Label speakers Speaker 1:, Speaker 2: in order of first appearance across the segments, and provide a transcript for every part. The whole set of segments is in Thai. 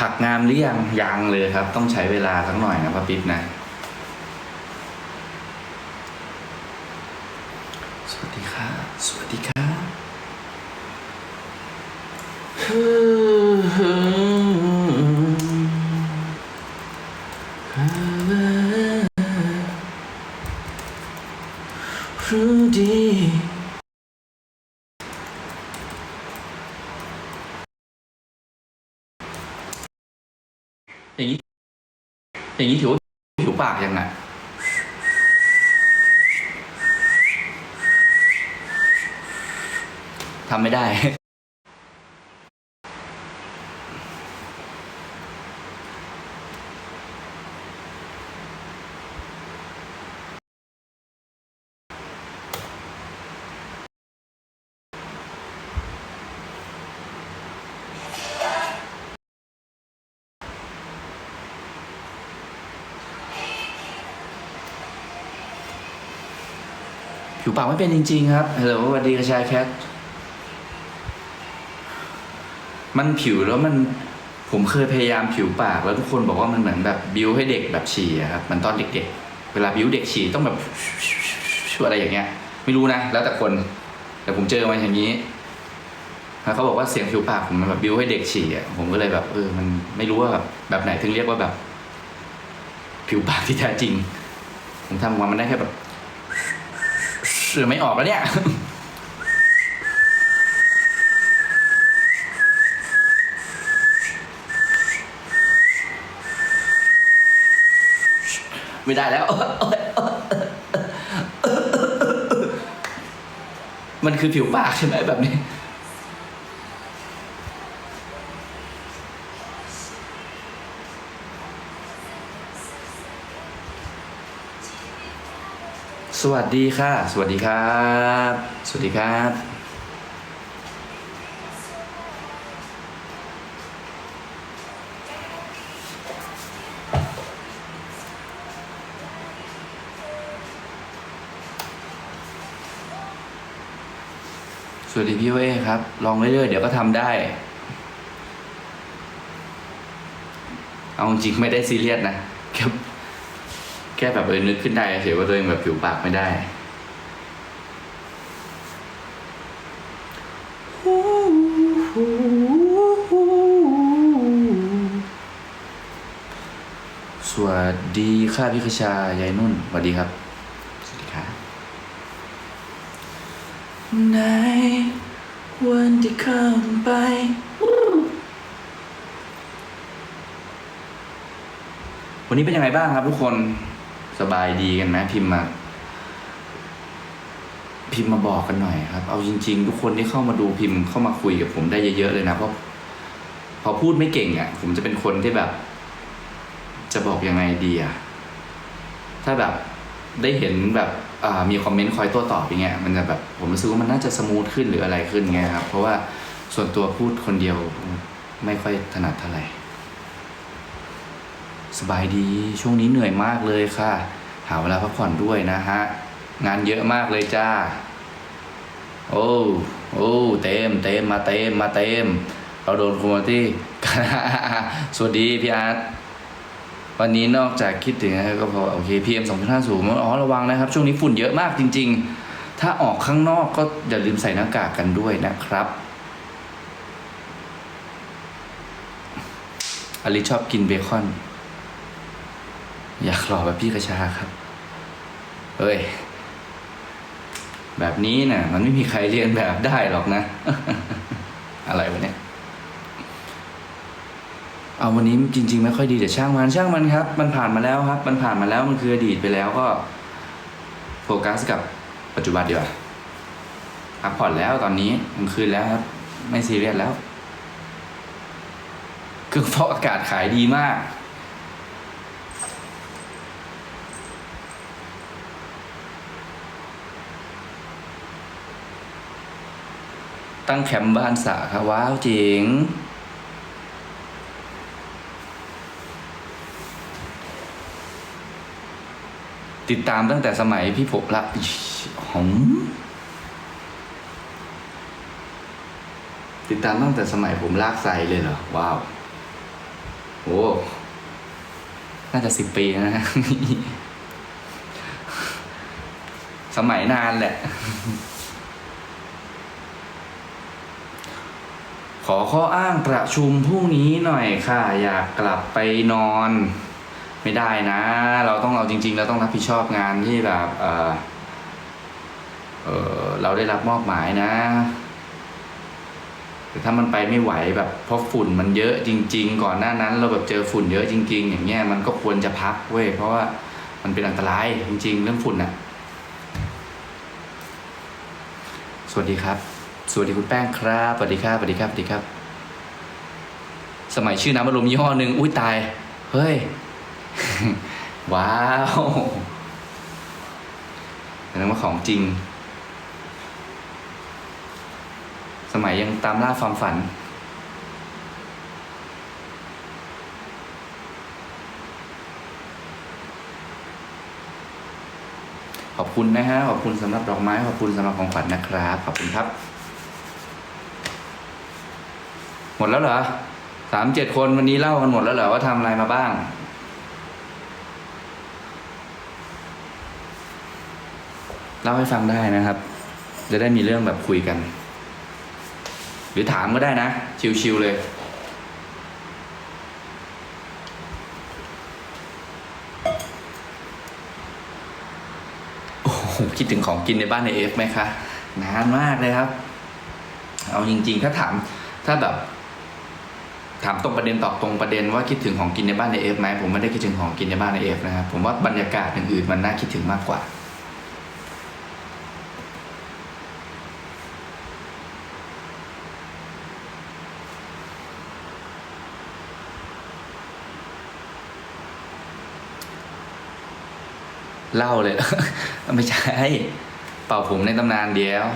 Speaker 1: ผักงามหรือยังยังเลยครับ ต้องใช้เวลาสักหน่อยนะป้าปิ๊บนะ สวัสดีค่ะ สวัสดีค่ะรู้ดี อย่างนี้ อย่างนี้ถือว่าผิวปากยังไงทำไม่ได้ ผิวปากไม่เป็นจริง ๆ ครับฮัลโหลสวัสดีกระชายแคทมันผิวแล้วมันผมเคยพยายามผิวปาก แล้วทุกคนบอกว่ามันเหมือนแบบบิวให้เด็กแบบฉี่ครับเหมันตอนเด็ก ๆ เวลาบิวเด็กฉี่ต้องแบบอะไรอย่างเงี้ย ไม่รู้นะ แล้วแต่คน แต่ผมเจอมาอย่างนี้แล้วเขาบอกว่าเสียงผิวปากผมมันแบบบิวให้เด็กฉี่อะผมก็เลยแบบเออมันไม่รู้ว่าแบบแบบไหนถึงเรียกว่าแบบ ผิวปากที่แท้จริง ผมทำออกมามันได้แค่แบบ สือไม่ออกแล้วเนี่ย ไม่ได้แล้ว มันคือผิวปากใช่ไหมแบบนี้ สวัสดีค่ะ สวัสดีครับ สวัสดีครับ สวัสดีพี่โอเอครับ ลองเรื่อยๆ เดี๋ยวก็ทำได้ เอาจริงไม่ได้ซีเรียสนะแค่ แค่แบบเออนึกขึ้นได้เฉยว่าตัวเองแบบผิวปากไม่ได้สวัสดีค่ะพี่คชายายนุ่นสวัสดีครับ สวัสดีครับในวันที่ข้ามไปวันนี้เป็นยังไงบ้างครับทุกคน สบายดีกันไหมพิมพ์มา พิมพ์มาบอกกันหน่อยครับ เอาจริง ๆ ทุกคนที่เข้ามาดูพิมพ์เข้ามาคุยกับผมได้เยอะๆเลยนะเพราะพอพูดไม่เก่งอะ่ะ ผมจะเป็นคนที่แบบ จะบอกยังไงดีอะถ้าแบบได้เห็นแบบมีคอมเมนต์คอยโต้ตอบอย่างเงี้ยมันจะแบบผมรู้สึกว่ามันน่าจะสมูทขึ้นหรืออะไรขึ้นเงี้ยครับ เพราะว่าส่วนตัวพูดคนเดียวไม่ค่อยถนัดเท่าไหร่ สบายดีช่วงนี้เหนื่อยมากเลยค่ะ หาเวลาพักผ่อนด้วยนะฮะ งานเยอะมากเลยจ้า โอ้โอ้เต็มเต็มมาเต็มมาเต็ม เราโดนคอมมูนิตี้สวัสดีพี่อาร์ตวันนี้นอกจากคิดถึงนะก็พอโอเค PM 2.5สูงอ๋อระวังนะครับ ช่วงนี้ฝุ่นเยอะมากจริง ๆ ถ้าออกข้างนอกก็อย่าลืมใส่หน้ากากกันด้วยนะครับอลิชอบกินเบคอน อยากหล่อแบบพี่กระชาครับ เฮ้ย แบบนี้นะ่ะ มันไม่มีใครเรียนแบบได้หรอกนะ อะไรวะเนี่ย เอาวันนี้จริง ๆ ไม่ค่อยดีแต่ช่างมันช่างมันครับ มันผ่านมาแล้วครับ มันผ่านมาแล้วมันคืออดีตไปแล้วก็ โฟกัสกับปัจจุบันดีกว่าพักผ่อนแล้วตอนนี้กลางคืนแล้วครับ ไม่ซีเรียสแล้ว เครื่องฟอกอากาศขายดีมาก ตั้งแคมป์บ้านสระครับว้าวจริงติดตามตั้งแต่สมัยพี่ผมละหอมติดตามตั้งแต่สมัยผมลากไซเลยเหรอ ว้าว โอ้ น่าจะสิบปีนะฮะ สมัยนานแหละ ข อข้ออ้างประชุมพรุ่งนี้หน่อยค่ะ อยากกลับไปนอน ไม่ได้นะ เราต้องเอาจริง ๆ เราต้องรับผิดชอบงานที่แบบเออเออเราได้รับมอบหมายนะแต่ถ้ามันไปไม่ไหวแบบเพราะฝุ่นมันเยอะจริง ๆ ก่อนหน้านั้น เราแบบเจอฝุ่นเยอะจริง ๆ อย่างเงี้ยมันก็ควรจะพักเว้ยเพราะว่ามันเป็นอันตรายจริง ๆ เรื่องฝุ่นอะสวัสดีครับ สวัสดีคุณแป้งครับสวัสดีครับสวัสดีครับสวัสดีครับ สมัยชื่อน้ำอารมณ์ยี่ห้อหนึ่งอุ้ยตาย เฮ้ย ว้าวแสดงว่าของจริง สมัยยังตามล่าความฝันขอบคุณนะฮะ ขอบคุณสำหรับดอกไม้ ขอบคุณสำหรับของขวัญนะครับ ขอบคุณครับ หมดแล้วเหรอสามเจ็ดคนวันนี้เล่ากันหมดแล้วเหรอว่าทำอะไรมาบ้าง เล่าให้ฟังได้นะครับ จะได้มีเรื่องแบบคุยกัน หรือถามก็ได้นะ ชิวๆเลย โอ้โหคิดถึงของกินในบ้านในเอฟไหมคะ นานมากเลยครับ เอาจริง ๆ ถ้าถามถ้าแบบ ถามตรงประเด็นตอบตรงประเด็นว่าคิดถึงของกินในบ้านในเอฟไหมผมไม่ได้คิดถึงของกินในบ้านในเอฟนะครับผมว่าบรรยากาศอื่นๆมันน่าคิดถึงมากกว่า เล่าเลย ไม่ใช่เป่าผมในตำนานเดียว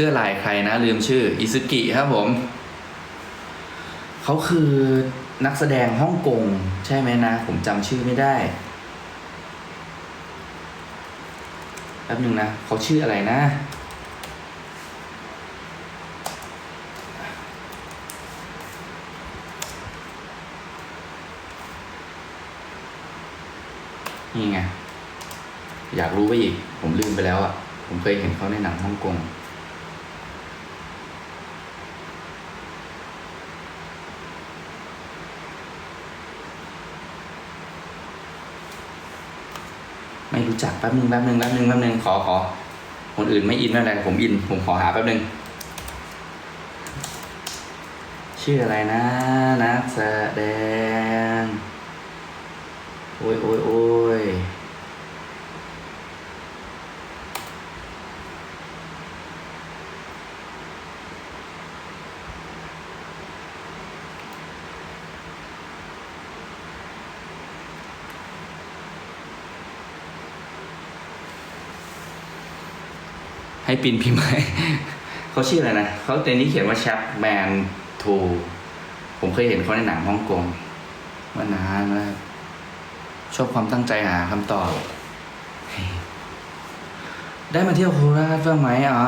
Speaker 1: สื้อลายใครนะ ลืมชื่ออิซึกิครับผม เขาคือนักแสดงฮ่องกง ใช่ไหมนะ ผมจำชื่อไม่ได้แป๊บนึงนะเขาชื่ออะไรนะนี่ไง อยากรู้ไปอีก ผมลืมไปแล้วอะ ผมเคยเห็นเขาในหนังฮ่องกง ไม่รู้จักแป๊บนึงแป๊บนึงแป๊บนึงแป๊บนึงขอขอคนอื่นไม่อินไม่อะไรผมอิน ผมขอหาแป๊บนึงชื่ออะไรนะนักแสดง โอ้ยโอ้ยโอ้ย ให้ปินพิมพ์ให้เขาชื่ออะไรนะเขาในนี้เขียนว่าแชปแมนทูผมเคยเห็นเขาในหนังฮ่องกงเมื่อนานมากชอบความตั้งใจหาคำตอบ ได้มาเที่ยวโคราชบ้างไหมอ่า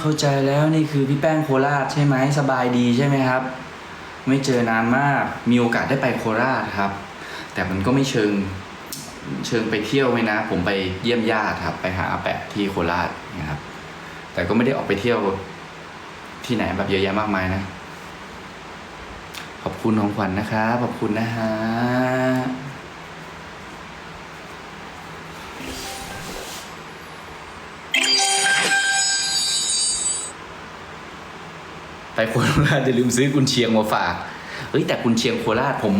Speaker 1: เข้าใจแล้วนี่คือพี่แป้งโคราชใช่ไหมสบายดีใช่ไหมครับ ไม่เจอนานมากมีโอกาสได้ไปโคราชครับ แต่มันก็ไม่เชิง เชิงไปเที่ยวไหมนะ ผมไปเยี่ยมญาติครับ ไปหาอาแปะที่โคราชนะครับ แต่ก็ไม่ได้ออกไปเที่ยวที่ไหนแบบเยอะแยะมากมายนะ ขอบคุณของขวัญนะครับขอบคุณนะฮะไปโคราชจะลืมซื้อกุนเชียงมาฝาก เฮ้ยแต่กุนเชียงโคราชผม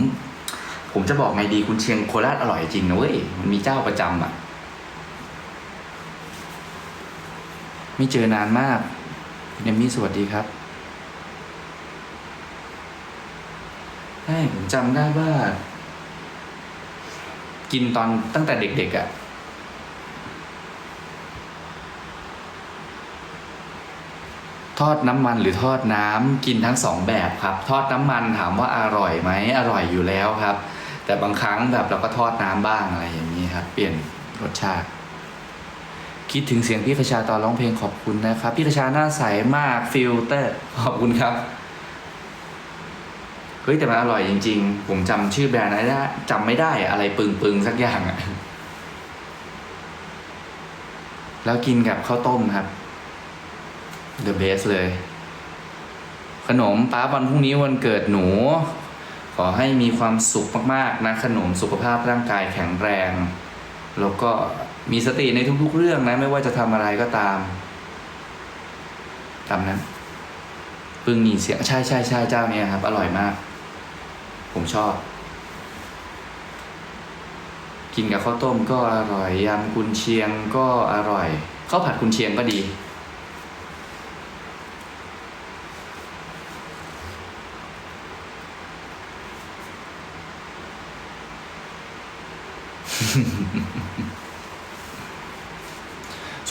Speaker 1: ผมจะบอกไงดีกุนเชียงโคราชอร่อยจริงนะเว้ยมันมีเจ้าประจำอะ ไม่เจอนานมากเนมมี่สวัสดีครับใช่ผมจำได้ว่า กินตอนตั้งแต่เด็กๆอะ่ะ ทอดน้ำมันหรือทอดน้ำกินทั้งสองแบบครับ ทอดน้ำมันถามว่าอร่อยไหมอร่อยอยู่แล้วครับ แต่บางครั้งแบบเราก็ทอดน้ำบ้างอะไรอย่างนี้ครับ เปลี่ยนรสชาติ คิดถึงเสียงพี่คชาตอนร้องเพลงขอบคุณนะครับ พี่คชาหน้าใสมากฟิลเตอร์ขอบคุณครับเฮ้ยแต่มันอร่อยจริง ๆ ผมจำชื่อแบรนด์อะไรได้จำไม่ได้อะไรปึงปึงๆสักอย่างอะแล้วกินกับข้าวต้มครับ the best เลย ขนมป้าวันพรุ่งนี้วันเกิดหนู ขอให้มีความสุขมากๆนะขนมสุขภาพร่างกายแข็งแรง แล้วก็มีสติในทุกๆเรื่องนะไม่ว่าจะทำอะไรก็ตามตามนั้นปึ้งมีเสียใช่ใช่ใช่เจ้าเนี้ยครับ อร่อยมาก ผมชอบ กินกับข้าวต้มก็อร่อยยำกุนเชียงก็อร่อยข้าวผัดกุนเชียงก็ดี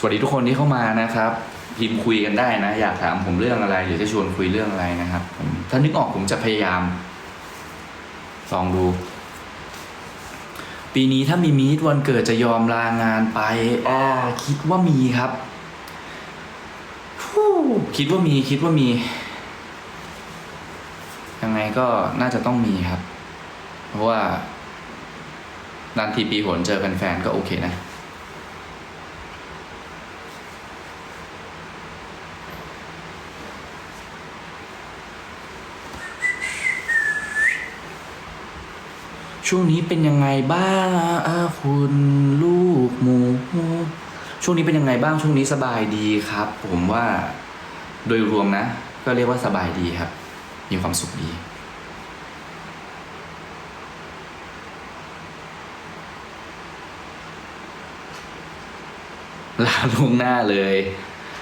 Speaker 1: วัสดีทุกคนที่เข้ามานะครับ พิมพ์คุยกันได้นะ อยากถามผมเรื่องอะไรหรือจะชวนคุยเรื่องอะไรนะครับถ้านึกออกผมจะพยายามลองดู ปีนี้ถ้ามีมีดวันเกิดจะยอมลางานไปอ๋อคิดว่ามีครับคิดว่ามีคิดว่ามี ยังไงก็น่าจะต้องมีครับ เพราะว่านานทีปีหนเจอแฟนๆก็โอเคนะ ช่วงนี้เป็นยังไงบ้างคุณลูกหมูช่วงนี้เป็นยังไงบ้างช่วงนี้สบายดีครับ ผมว่าโดยรวมนะ ก็เรียกว่าสบายดีครับ มีความสุขดีลาลวงหน้าเลย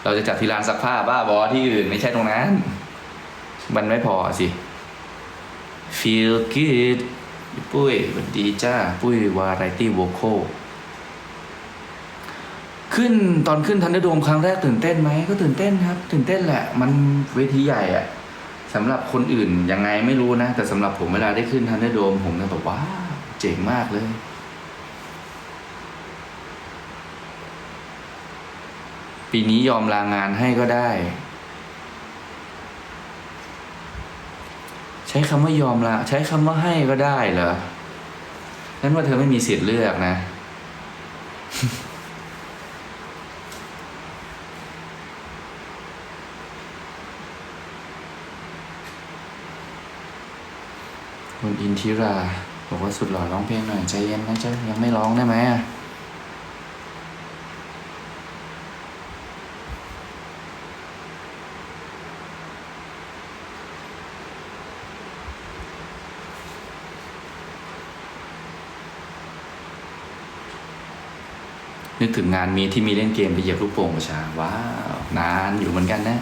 Speaker 1: เราจะจัดที่ร้านซักผ้าบ้าบอที่อื่นไม่ใช่ตรงนั้น มันไม่พอสิ feel good ปุ้ยสวัสดีจ้า ปุ้ยวาไรตี้โวโคขึ้นตอนขึ้นทันเดอร์โดมครั้งแรกตื่นเต้นไหมก็ตื่นเต้นครับ ตื่นเต้นแหละ มันเวทีใหญ่อะสำหรับคนอื่นยังไงไม่รู้นะ แต่สำหรับผมเวลาได้ขึ้นทันเดอร์โดมผมจะแบบว้าวเจ๋งมากเลยปีนี้ยอมลางานให้ก็ได้ ใช้คำว่ายอมลาใช้คำว่าให้ก็ได้เหรอนั่นว่าเธอไม่มีสิทธิ์เลือกนะ คุณอินทิรา บอกว่าสุดหล่อร้องเพลงหน่อยใจเย็นนะจ๊ะยังไม่ร้องได้ไหมอะ นึกถึงงานมีที่มีเล่นเกมไปเหยียบลูกโป่งประชาว้าวนานอยู่เหมือนกันนะ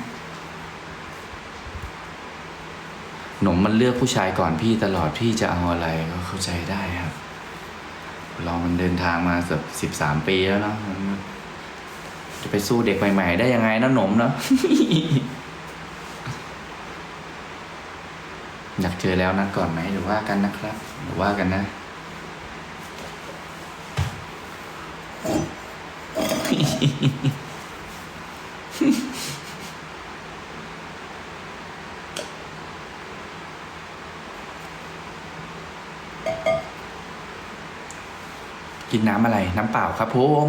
Speaker 1: หนมมันเลือกผู้ชายก่อนพี่ตลอดพี่จะเอาอะไรก็เข้าใจได้ครับลองมันเดินทางมาเกือบสิบสามปีแล้วเนาะจะไปสู้เด็กใหม่ ๆ ได้ยังไงนะหนมเนาะอยากเจอแล้วนัดก่อนไหมหรือว่ากันนะครับ หรือว่ากันนะ กินน้ำอะไร น้ำเปล่าครับผม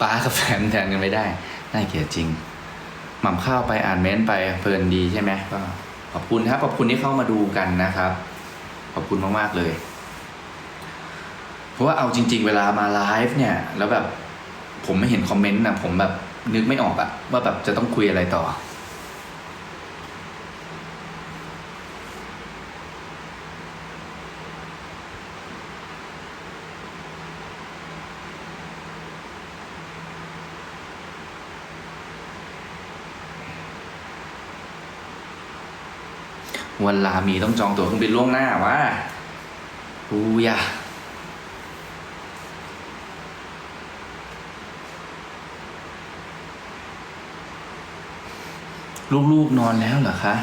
Speaker 1: ป้ากับแฟนแทนกันไม่ได้ น่าเกลียดจริง หม่ำข้าวไปอ่านเม้นต์ไปเพลินดีใช่ไหมก็ขอบคุณครับขอบคุณที่เข้ามาดูกันนะครับ ขอบคุณมากๆเลย เพราะว่าเอาจริง ๆ เวลามาไลฟ์เนี่ย แล้วแบบผมไม่เห็นคอมเมนต์นะผมแบบนึกไม่ออกอะว่าแบบจะต้องคุยอะไรต่อ วันลามีต้องจองตั๋วเครื่องบินล่วงหน้าว่ะอูยะลูกๆนอนแล้วเหรอคะ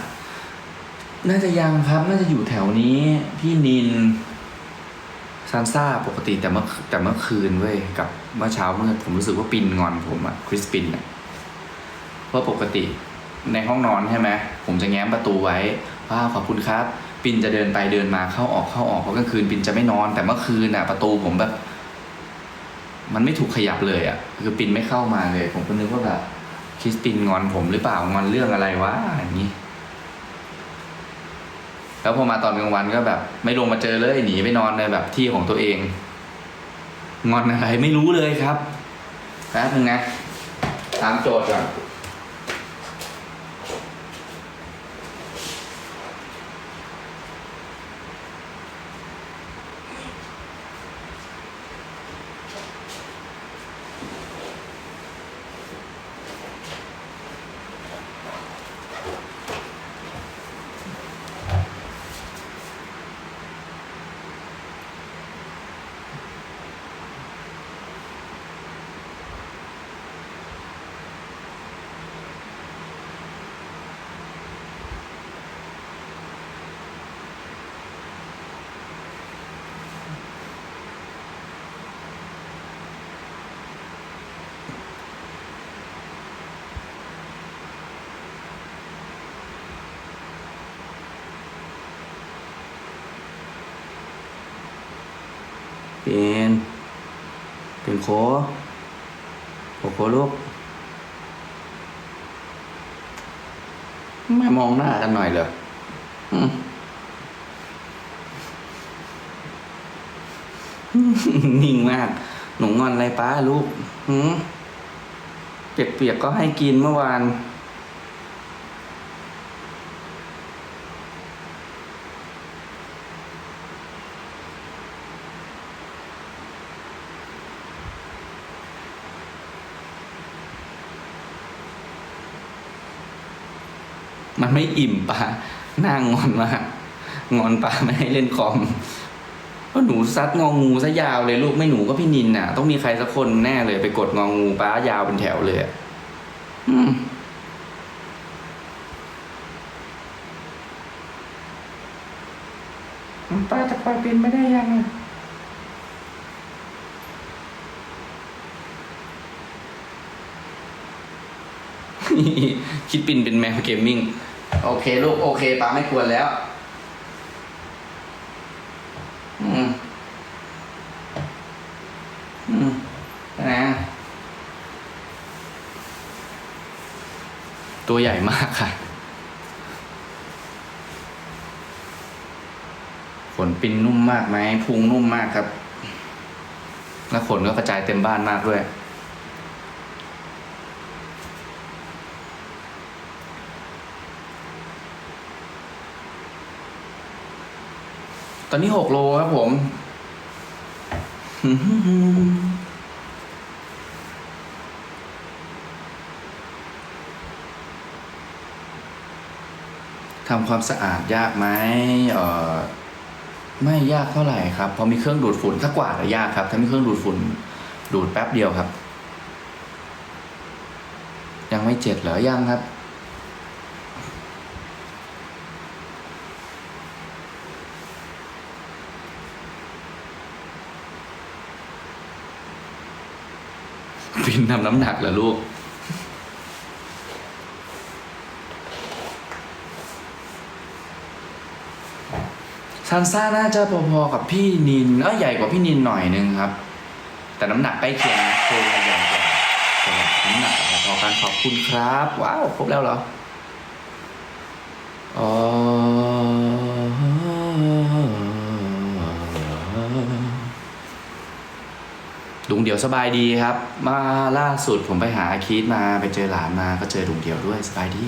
Speaker 1: น่าจะยังครับ น่าจะอยู่แถวนี้ พี่นินซานซ่าปกติแต่เมื่อแต่เมื่อคืนเว้ยกับเมื่อเช้าเมื่อผมรู้สึกว่าปินงอนผมอะคริสปินอะเพราะปกติในห้องนอนใช่ไหมผมจะแง้มประตูไว้ ว้าขอบคุณครับ ปินจะเดินไปเดินมาเข้าออกเข้าออกเพราะกลางคืนปินจะไม่นอน แต่เมื่อคืนอะประตูผมแบบ มันไม่ถูกขยับเลยอะ คือปินไม่เข้ามาเลย ผมก็นึกว่าแบบคริสปินงอนผมหรือเปล่างอนเรื่องอะไรวะอย่างนี้ แล้วพอมาตอนกลางวันก็แบบ ไม่ลงมาเจอเลยหนีไปนอนในแบบที่ของตัวเอง งอนอะไรไม่รู้เลยครับแป๊บนึงนะตามโจทย์ก่อน นเป็นโคโคโคลูกไม่มองหน้ากันหน่อยเหรอนิ่งมาก หนูงอนอะไรป้าลูกเปียกๆก็ให้กินเมื่อวาน มันไม่อิ่มปะหน้างอนมากงอนปะไม่ให้เล่นคอมก็หนูซัดงองงูซะยาวเลยลูกไม่หนูก็พี่นินน่ะ ต้องมีใครสักคนแน่เลยไปกดงองงูป้ายาวเป็นแถวเลยอะอืมป้าจะปล่อยเป็นไม่ได้ยังคิดปินเป็นแมวเกมมิ่ง โอเคลูกโอเคป้าไม่ควรแล้ว อืม อืมนะตัวใหญ่มากค่ะ ขนปินนุ่มมากไหมพุงนุ่มมากครับ แล้วขนก็กระจายเต็มบ้านมากด้วย อนนี้หกโลครับผม ทำความสะอาดยากไหมเออไม่ยากเท่าไหร่ครับ พอมีเครื่องดูดฝุ่นถ้ากวาดอะยากครับ ถ้ามีเครื่องดูดฝุ่น ดูดแป๊บเดียวครับ ยังไม่เจ็ดเหรอยังครับินทำน้ำหนักเหรอลูก ซันซ่าน่าจะพอๆกับพี่นินเออใหญ่กว่าพี่นินหน่อยนึงครับ แต่น้ำหนักใกล้เคียงนะโครงใหญ่กว่าแต่น้ำหนักพอๆกันขอบคุณครับ ว้าว ครบแล้วเหรอ อ๋อ ลุงเดียวสบายดีครับ มาล่าสุดผมไปหาอาคีดมาไปเจอหลานมาก็เจอลุงเดียวด้วยสบายดี